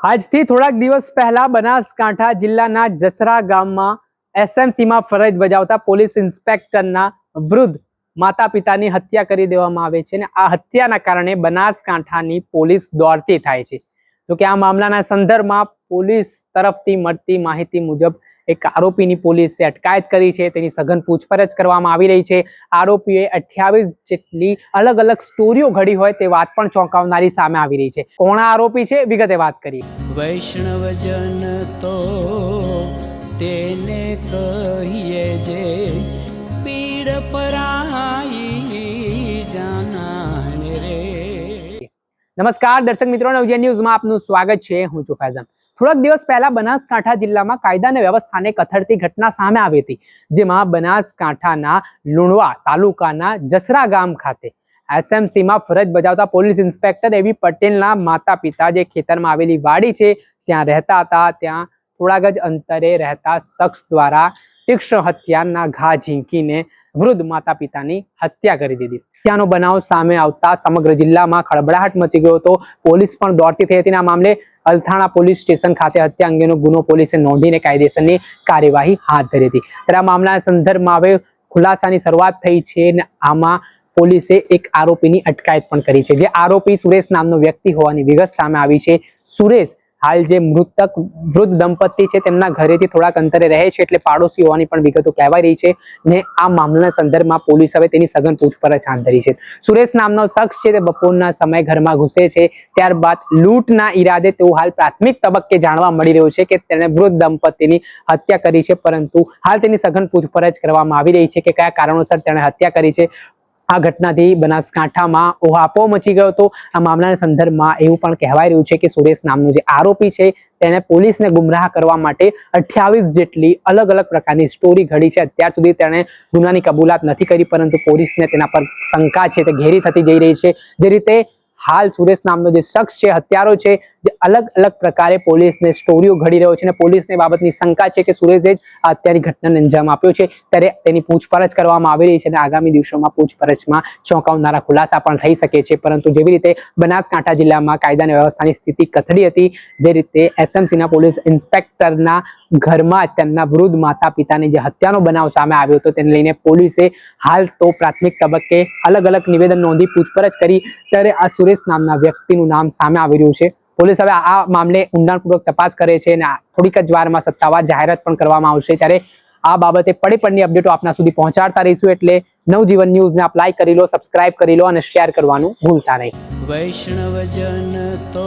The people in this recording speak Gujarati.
આજથી થોડાક દિવસ પહેલા બનાસકાંઠા જિલ્લાના જસરા ગામમાં એસએમસીમાં ફરજ બજાવતા પોલીસ ઇન્સ્પેક્ટરના વૃદ્ધ માતા પિતાની હત્યા કરી દેવામાં આવે છે અને આ હત્યાના કારણે બનાસકાંઠાની પોલીસ દોડતી થાય છે. તો કે આ મામલાના સંદર્ભમાં પોલીસ તરફથી મળતી માહિતી મુજબ એક આરોપીની પોલીસે અટકાયત કરી છે. તેની સઘન પૂછપરછ કરવામાં આવી રહી છે. આરોપીએ અઠ્યાવીસ જેટલી અલગ અલગ સ્ટોરીઓ ઘડી હોય તે વાત પણ ચોંકાવનારી સામે આવી રહી છે. કોણ આરોપી છે? વિગતે વાત કરી વૈષ્ણવજન તો તેને કહીએ જે નમસ્કાર, દર્શક મિત્રો ન્યૂઝમાં આપનું સ્વાગત છે. હું છું ફૈઝન. થોડાક દિવસ પહેલા બનાસકાંઠા જિલ્લામાં કાયદા અને વ્યવસ્થાને કથળતી ઘટના સામે આવી હતી, જેમાં બનાસકાંઠાના લુણવા તાલુકાના જસરા ગામ ખાતે એસએમસીમાં ફરજ બજાવતા પોલીસ ઇન્સ્પેક્ટર એવી પટેલના માતા પિતા જે ખેતરમાં આવેલી વાડી છે, ત્યાં રહેતા હતા. ત્યાં થોડાક જ અંતરે રહેતા શખ્સ દ્વારા તીક્ષ્ણ હત્યાના ઘા ઝીંકીને વૃદ્ધ માતા પિતાની હત્યા કરી દીધી. ત્યાંનો બનાવ સામે આવતા સમગ્ર જિલ્લામાં ખળબળાહટ મચી ગયો હતો. પોલીસ પણ દોડતી થઈ હતી આ મામલે અલથાણા પોલીસ સ્ટેશન ખાતે હત્યા અંગેનો ગુનો પોલીસે નોંધીને કાયદેસરની કાર્યવાહી હાથ ધરી હતી. ત્યારે આ મામલાના સંદર્ભમાં હવે ખુલાસાની શરૂઆત થઈ છે અને આમાં પોલીસે એક આરોપીની અટકાયત પણ કરી છે. જે આરોપી સુરેશ નામનો વ્યક્તિ હોવાની વિગત સામે આવી છે. સુરેશ હાલ જે મૃતક વૃદ્ધ દંપતી છે તેમના ઘરેથી થોડાક અંતરે રહે છે એટલે પાડોશી હોવાની પણ વિગતો કહેવાઈ રહી છે ને આ મામલાના સંદર્ભમાં પોલીસ હવે તેની સઘન પૂછપરછ હાથ ધરી છે. સુરેશ નામનો શખ્સ છે તે બપોરના સમય ઘરમાં ઘૂસે છે. ત્યારબાદ લૂંટના ઈરાદે તેવું હાલ પ્રાથમિક તબક્કે જાણવા મળી રહ્યું છે કે તેણે વૃદ્ધ દંપતીની હત્યા કરી છે, પરંતુ હાલ તેની સઘન પૂછપરછ કરવામાં આવી રહી છે કે કયા કારણોસર તેણે હત્યા કરી છે. આ ઘટનાથી બનાસકાંઠામાં ઓહાપો મચી ગયો હતો. આ મામલાના સંદર્ભમાં એવું પણ કહેવાય રહ્યું છે કે સુરેશ નામનો જે આરોપી છે, તેને પોલીસને ગુમરાહ કરવા માટે અઠ્યાવીસ જેટલી અલગ અલગ પ્રકારની સ્ટોરી ઘડી છે. અત્યાર સુધી તેણે ગુનાની કબૂલાત નથી કરી, પરંતુ પોલીસને તેના પર શંકા છે, તે ઘેરી થતી જઈ રહી છે. જે રીતે હાલ સુરેશ નામનો જે શખ્સ છે, હત્યારો છે, જે અલગ અલગ પ્રકારે પોલીસને સ્ટોરીઓ ઘડી રહ્યો છે અને પોલીસને બાબતની શંકા છે કે સુરેશે જ આ હત્યાની ઘટનાને અંજામ આપ્યો છે. ત્યારે તેની પૂછપરછ કરવામાં આવી રહી છે અને આગામી દિવસોમાં પૂછપરછમાં ચોંકાવનારા ખુલાસા પણ થઈ શકે છે. પરંતુ જેવી રીતે બનાસકાંઠા જિલ્લામાં કાયદા અને વ્યવસ્થાની સ્થિતિ કથળી હતી, જે રીતે એસએમસીના પોલીસ ઇન્સ્પેક્ટરના ઘરમાં તેમના વૃદ્ધ માતા પિતાની જે હત્યાનો બનાવ સામે આવ્યો હતો, તેને લઈને પોલીસે હાલ તો પ્રાથમિક તબક્કે અલગ અલગ નિવેદન નોંધી પૂછપરછ કરી, ત્યારે આ સુરેશ નામના વ્યક્તિનું નામ સામે આવી રહ્યું છે. પોલીસ હવે આ મામલે ઊંડાણપૂર્વક તપાસ કરે છે અને થોડીક જ વારમાં સત્તાવાર જાહેરાત પણ કરવામાં આવશે. ત્યારે આ બાબતે પડે પડની અપડેટો આપના સુધી પહોંચાડતા રહીશું એટલે નવજીવન ન્યૂઝને આપ કરી લો, સબસ્ક્રાઇબ કરી લો અને શેર કરવાનું ભૂલતા નહીં. વૈષ્ણવજન તો